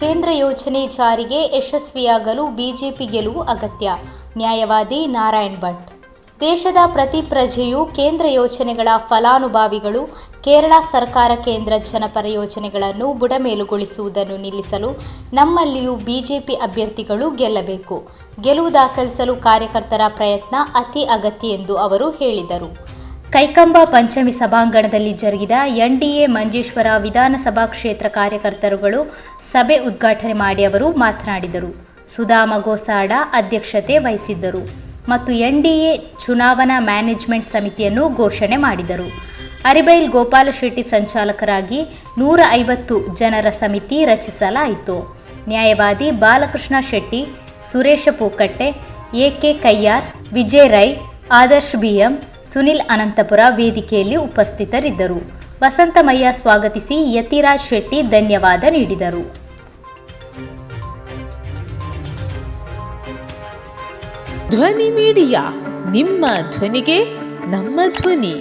ಕೇಂದ್ರ ಯೋಜನೆ ಜಾರಿಗೆ ಯಶಸ್ವಿಯಾಗಲು ಬಿಜೆಪಿ ಗೆಲುವು ಅಗತ್ಯ. ನ್ಯಾಯವಾದಿ ನಾರಾಯಣ್ ಭಟ್. ದೇಶದ ಪ್ರತಿ ಪ್ರಜೆಯು ಕೇಂದ್ರ ಯೋಜನೆಗಳ ಫಲಾನುಭವಿಗಳು, ಕೇರಳ ಸರ್ಕಾರ ಕೇಂದ್ರ ಜನಪರ ಯೋಜನೆಗಳನ್ನು ಬುಡಮೇಲುಗೊಳಿಸುವುದನ್ನು ನಿಲ್ಲಿಸಲು ನಮ್ಮಲ್ಲಿಯೂ ಬಿಜೆಪಿ ಅಭ್ಯರ್ಥಿಗಳು ಗೆಲ್ಲಬೇಕು. ಗೆಲುವು ದಾಖಲಿಸಲು ಕಾರ್ಯಕರ್ತರ ಪ್ರಯತ್ನ ಅತಿ ಅಗತ್ಯ ಎಂದು ಅವರು ಹೇಳಿದರು. ಕೈಕಂಬ ಪಂಚಮಿ ಸಭಾಂಗಣದಲ್ಲಿ ಜರುಗಿದ ಎನ್ಡಿಎ ಮಂಜೇಶ್ವರ ವಿಧಾನಸಭಾ ಕ್ಷೇತ್ರ ಕಾರ್ಯಕರ್ತರುಗಳು ಸಭೆ ಉದ್ಘಾಟನೆ ಮಾಡಿ ಅವರು ಮಾತನಾಡಿದರು. ಸುಧಾಮ ಗೋಸಾಡ ಅಧ್ಯಕ್ಷತೆ ವಹಿಸಿದ್ದರು ಮತ್ತು ಎನ್ಡಿಎ ಚುನಾವಣಾ ಮ್ಯಾನೇಜ್ಮೆಂಟ್ ಸಮಿತಿಯನ್ನು ಘೋಷಣೆ ಮಾಡಿದರು. ಅರಿಬೈಲ್ ಗೋಪಾಲ ಶೆಟ್ಟಿ ಸಂಚಾಲಕರಾಗಿ ನೂರ ಐವತ್ತು ಜನರ ಸಮಿತಿ ರಚಿಸಲಾಯಿತು. ನ್ಯಾಯವಾದಿ Balakrishna Shetty, Suresh Pookatte, A K Kayyar Vijay Rai, Adarsh BM Sunil Anantapura ವೇದಿಕೆಯಲ್ಲಿ ಉಪಸ್ಥಿತರಿದ್ದರು. ವಸಂತಮಯ್ಯ ಸ್ವಾಗತಿಸಿ ಯತಿರಾಜ್ ಶೆಟ್ಟಿ ಧನ್ಯವಾದ ನೀಡಿದರು. ಧ್ವನಿ ಮೀಡಿಯಾ, ನಿಮ್ಮ ಧ್ವನಿಗೆ ನಮ್ಮ ಧ್ವನಿ.